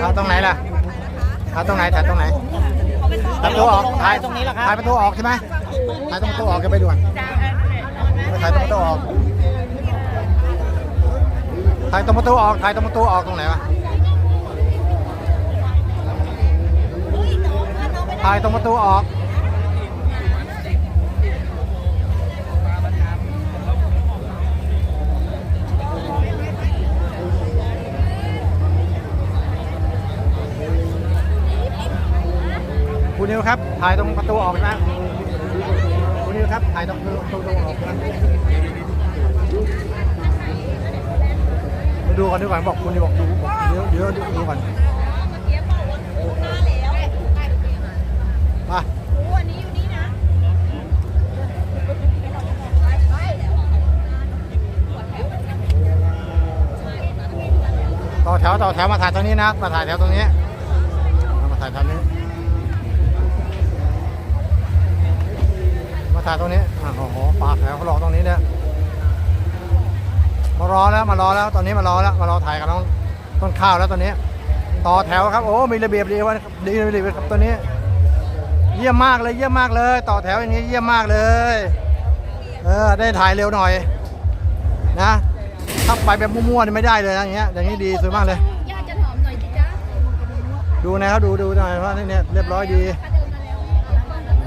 เอาตรงไหนล่ะ เอาตรงไหนถ่ายตรงไหนถ่ายประตูออกถ่ายตรงนี้แหละครับถ่ายประตูออกใช่ไหมถ่ายตรงประตูออกกันไปด่วนไปถ่ายตรงประตูออกถ่ายตรงประตูออกถ่ายตรงประตูออกตรงไหนวะถ่ายตรงประตูออก คุณนิวครับ ถ่ายตรงประตูออกนะคุณนิวครับ ถ่ายตรงประตูออกนะไปดูก่อนดีกว่าบอกคุณนิวบอกดูบอกเดี๋ยวเดี๋ยวดูก่อนมาต่อแถวต่อแถวมาถ่ายตรงนี้นะ มาถ่ายแถวตรงนี้ มาถ่ายแถวนี้ มาถ่ายตรงนี้อะโอ้โหปากแถวเขารอตรงนี้เนี่ยมารอแล้วมารอแล้วตอนนี้มารอแล้วมารอถ่ายกับน้องต้นข้าวแล้วตอนนี้ ต่อแถวครับโอ้มีระเบียบดีวันดีระเบียบครับตัวนี้ เยี่ยมมากเลยเยี่ยมมากเลย ต่อแถวอย่างนี้เยี่ยมมากเลยเออได้ถ่ายเร็วหน่อย นะถ้าไปแบบมั่วๆนี่ไม่ได้เลยนะอย่างเงี้ยอย่างนี้ดีสวยมากเลยย่าจะหอมหน่อยสิจ๊ะดูนะครับดูดูหน่อยว่านี่เนี่ยเรียบร้อยดี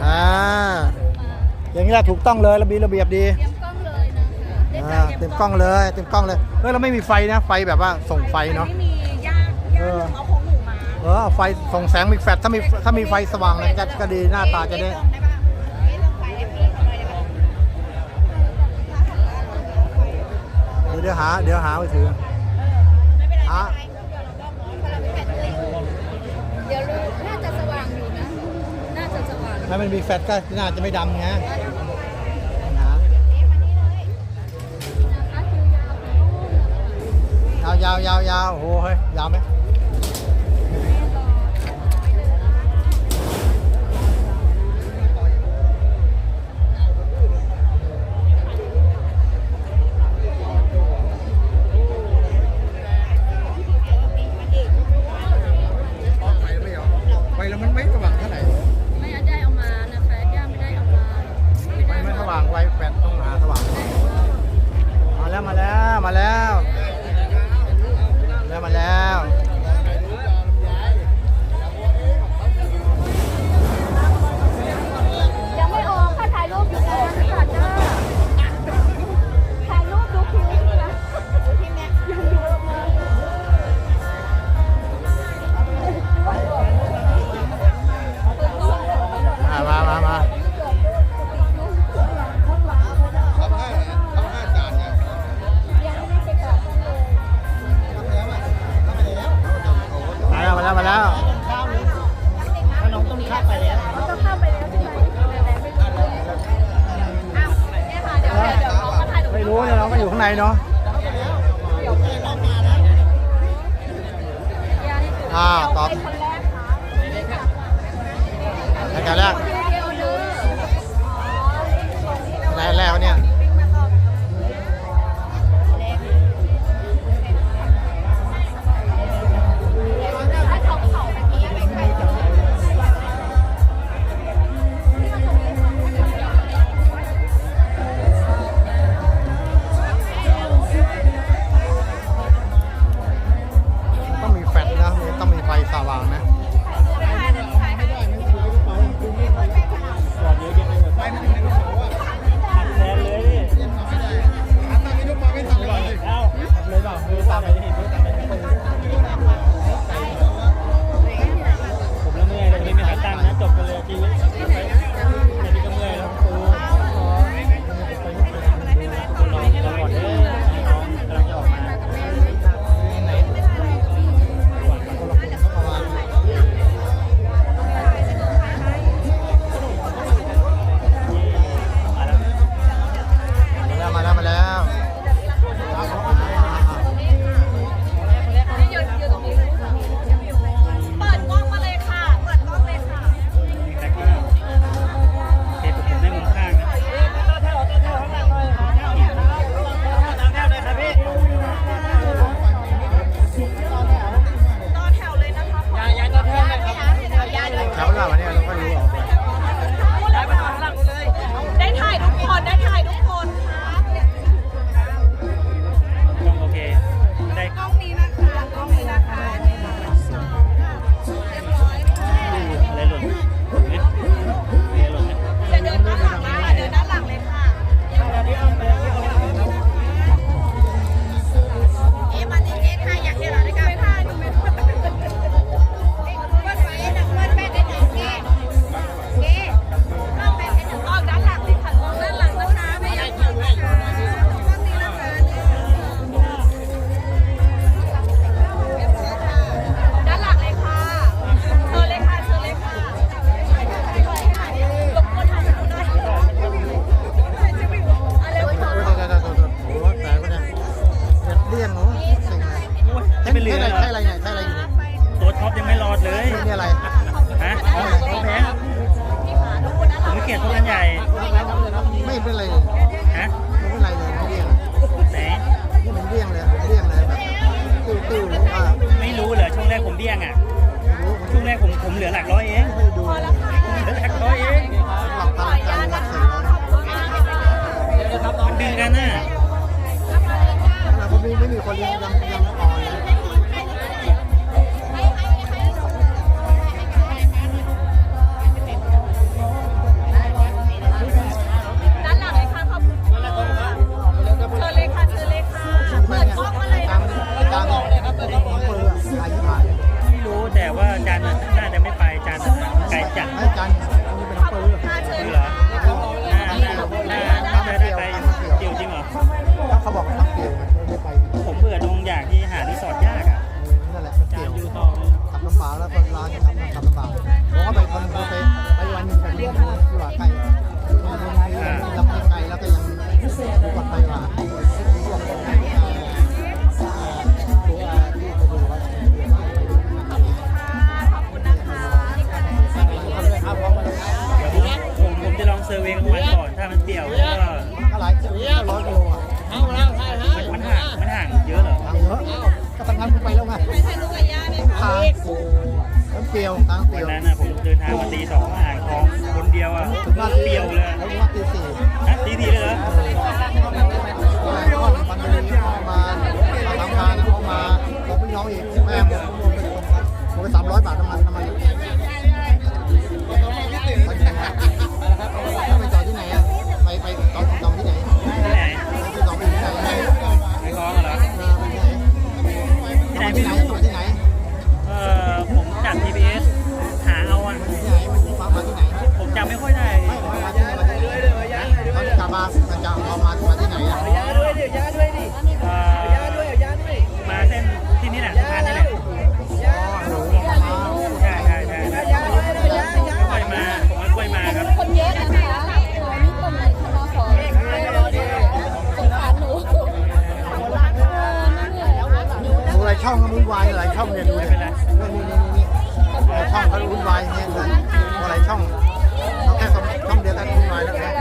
อ่า อย่างนี้แหละถูกต้องเลยระเบียบระเบียบดีเตรียมกล้องเลยนะคะอ่าเต็มกล้องเลยเต็มกล้องเลยเฮ้ยเราไม่มีไฟนะไฟแบบว่าส่งไฟเนาะ ไม่มีย่าย่าเอาของหนูมาเออเอาไฟส่งแสงมีแฟลชถ้ามีถ้ามีไฟสว่างนะจะก็ดีหน้าตาจะได้ลงได้ปะเอ๊ะลงไปให้พี่เขาหน่อยได้ปะเดี๋ยวเดี๋ยวหาเดี๋ยวหาไปถือ ไม่เป็นไรอะไม่เป็นไรเดี๋ยวเราลองเพราะเราไม่แปดเลยเดี๋ยวรู้น่าจะสว่างอยู่นะ น่าจะสว่าง ถ้ามันมีแฟลชก็น่าจะไม่ดำไงนะนะ คะคือยาวไปนู่นนะคะยาวยาวยาวยาวโอ้โหเฮ้ยยาวไหม เฮ้ยกระตังงานไปแล้วไงไปถ่ายรูปกับย่าไหมคะ ตากูน้ำเปรียวตาเปรีวันยว นั้นน่ะผมเดินทางมาตีสองอ่างทองคนเดียวอะถึงบ้านเปรียวเลยถึงบ้านตีสี่นะตีทีเลยเหรอวันนี้เข้ามาทำงานแล้ามาผมพี่น้องอีกแม่ผมเป็นผมไปสามร้อยบาทน้ำมันน้ำมัน ไม่รู้ที่ไหนเออผมจาก GPS หาเอาอะที่ไหนมาที่ไหนผมจำไม่ค่อยได้ไม่มาที่ไหนมาที่ไหนเขาจะกลับมามันจะเอามามาที่ไหนอะย้าด้วยดิย้าด้วยดิย้าด้วยย้าด้วยมาเส้นที่นี่แหละ ช่องมันวุ่นวายหลายช่องเนี่ยดูเนี่ยนี่นี่นี่หลายช่องเขาวุ่นวายเนี่ยหลายช่องเขาแค่ช่องเดียวกันวุ่นวายแล้วนะ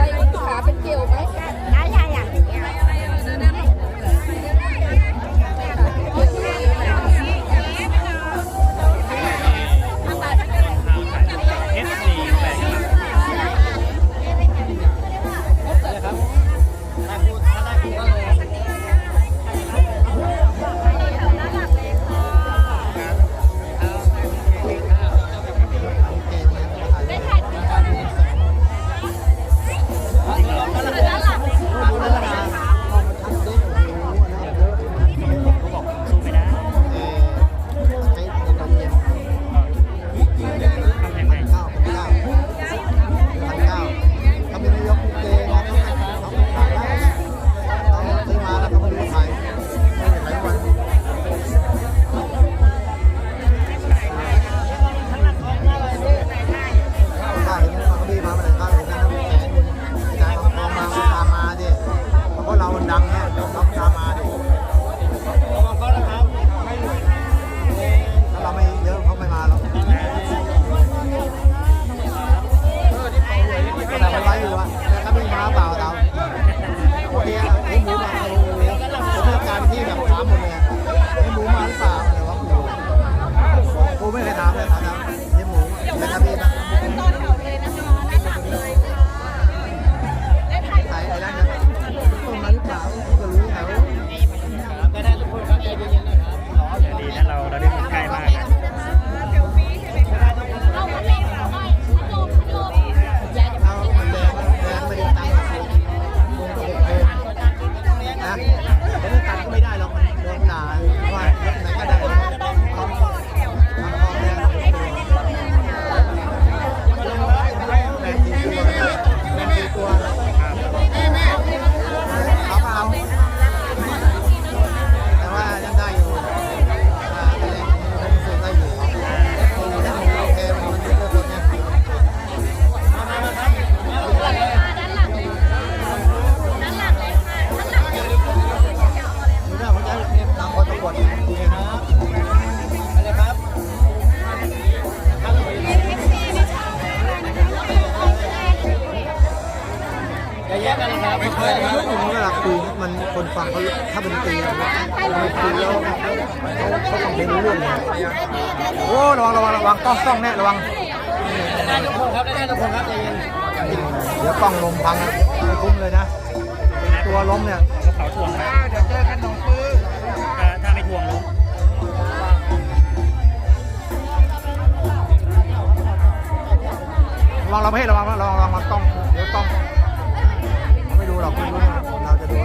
ต้องครับต้องเดี๋ยวต้อง ไม่ดูหรอกไม่ดูเราจะดู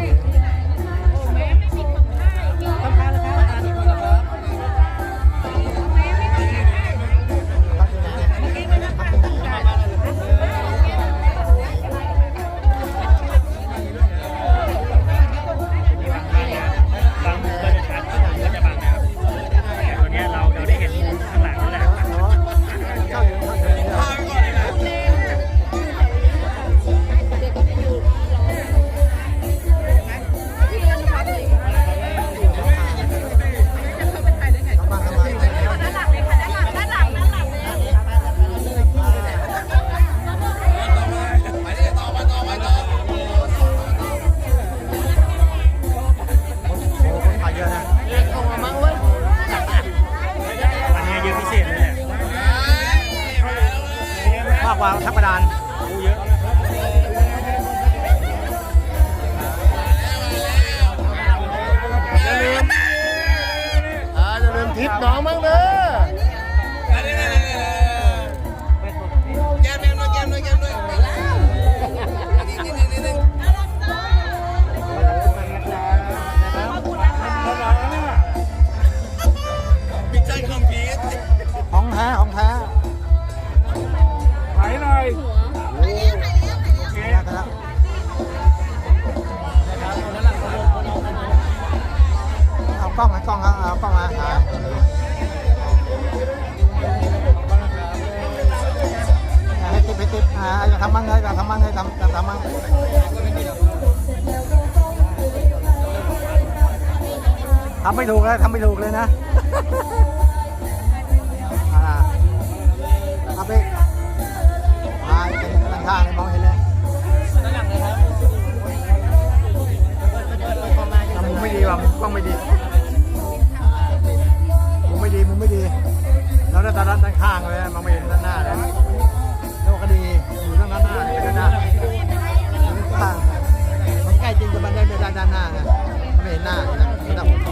tambang thôi tam tambang thăm mới ตายเป็นตั้งาเลยมองเห็นเลยมุมไม่ดีว่ะมุมกล้องไม่ดีมุมไม่ดีมุมไม่ดี แล้วด้านด้านข้างเลยมองไม่เห็นด้านหน้าเลย ป่ามันใกล้จริงแต่มันได้ไม่ได้ด้านหน้าไงไม่เห็นหน้านะดับผม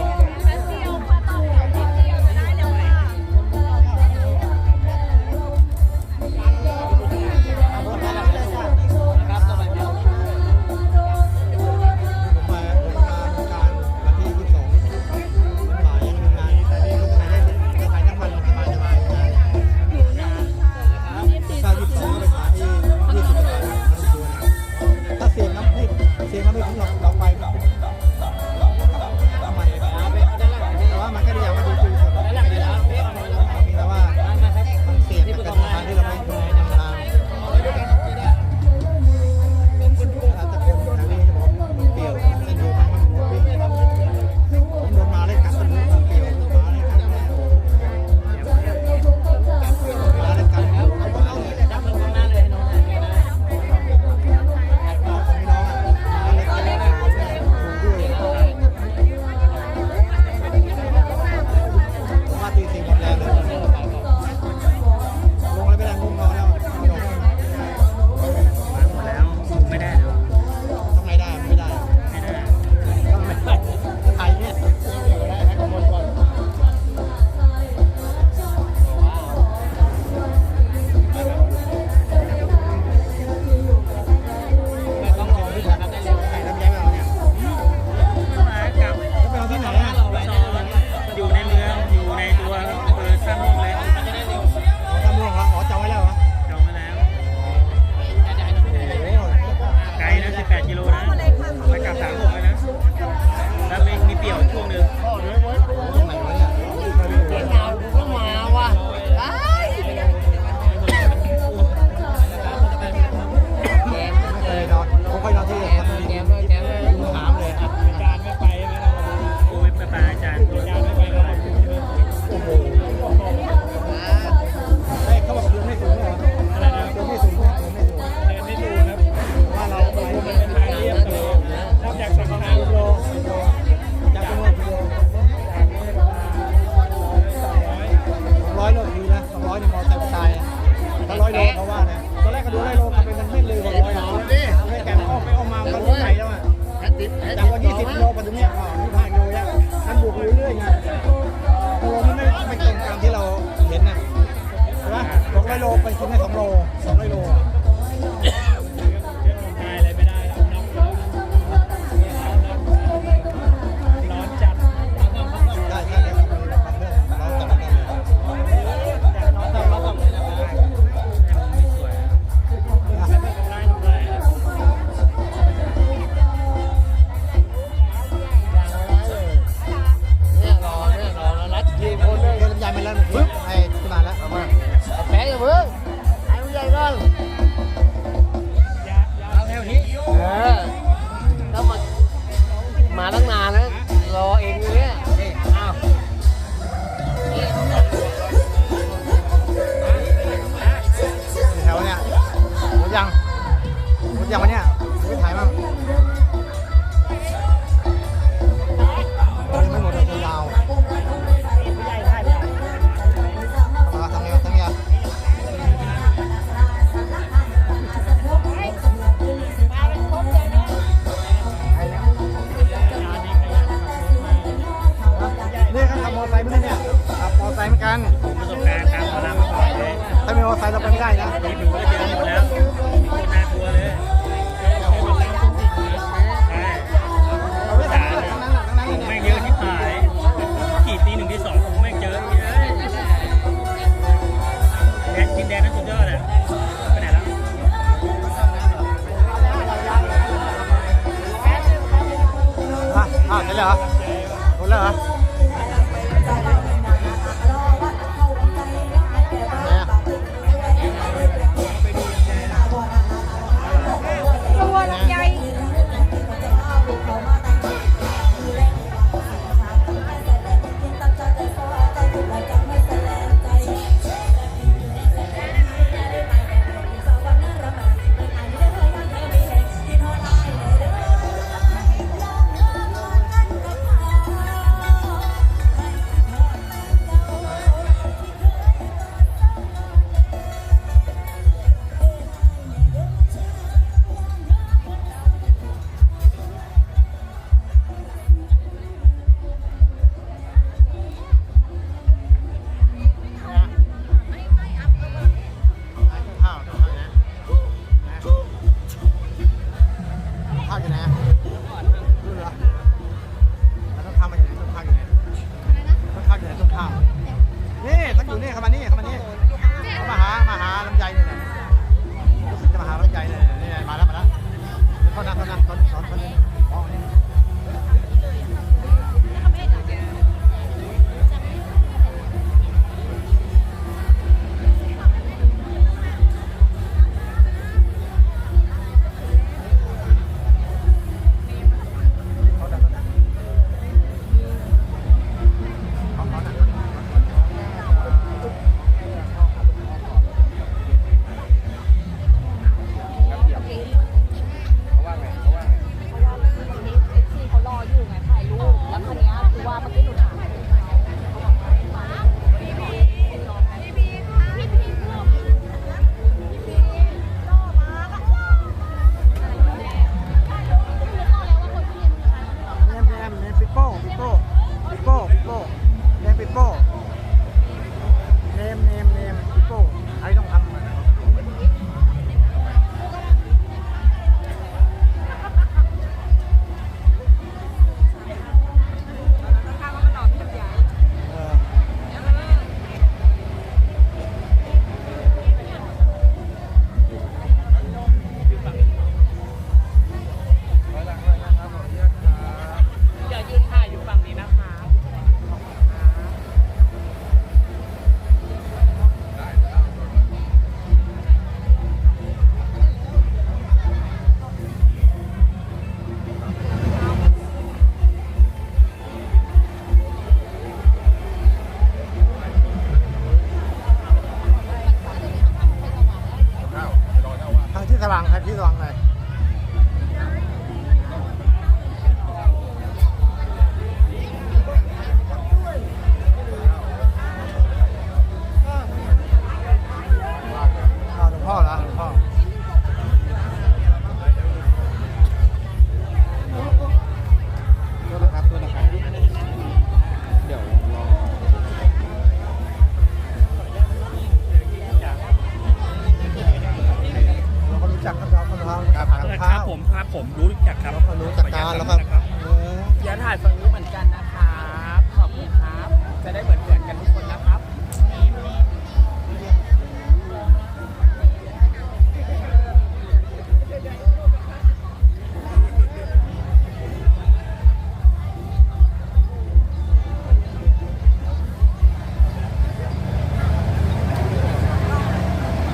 าดฝั่งนี้เหมือนกันนะครับขอบคุณครับ จะได้เหมือนเหมือนกันทุกคนนะครับ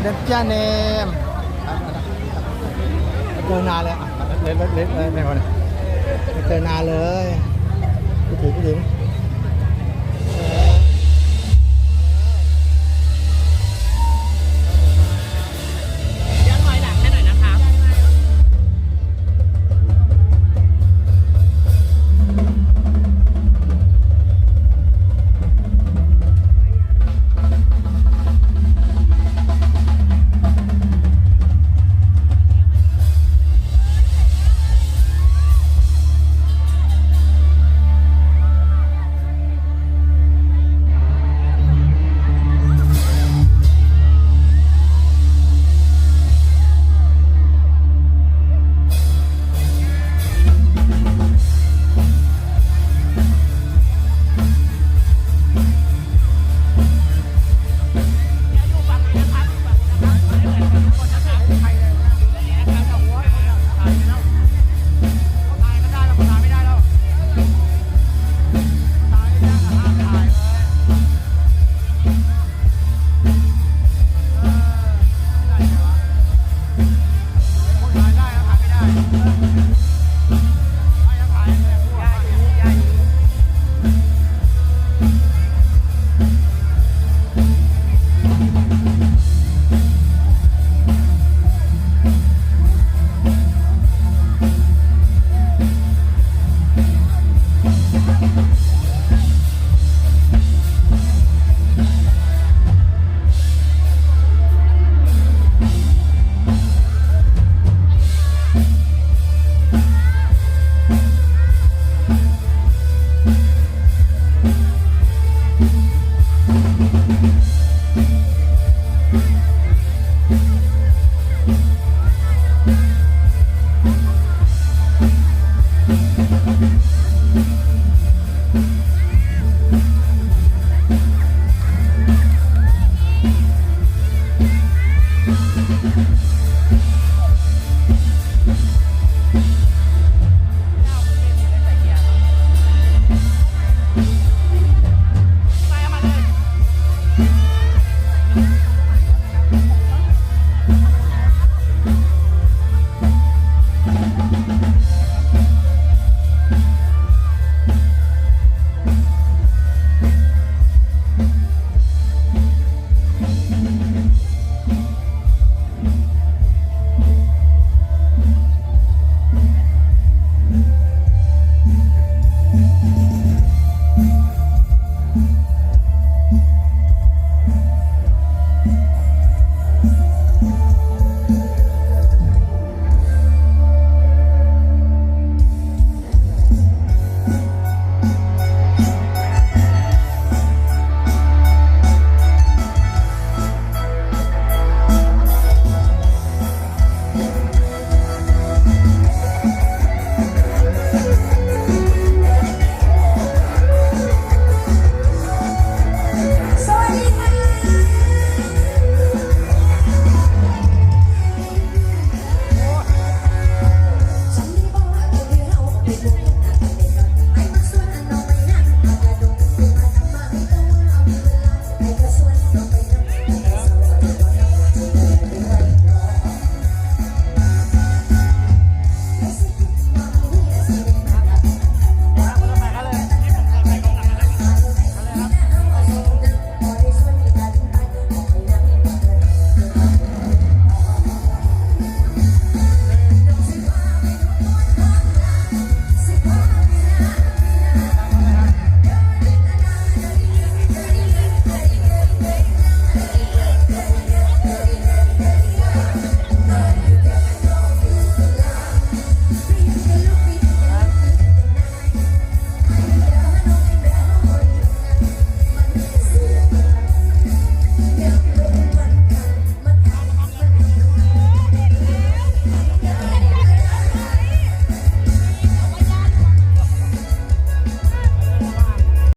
เด็กจ้าเนมเจอนาเลยเล่นเล่นเล่นไม่พอเลยเจอนาเลย cái gì cái gì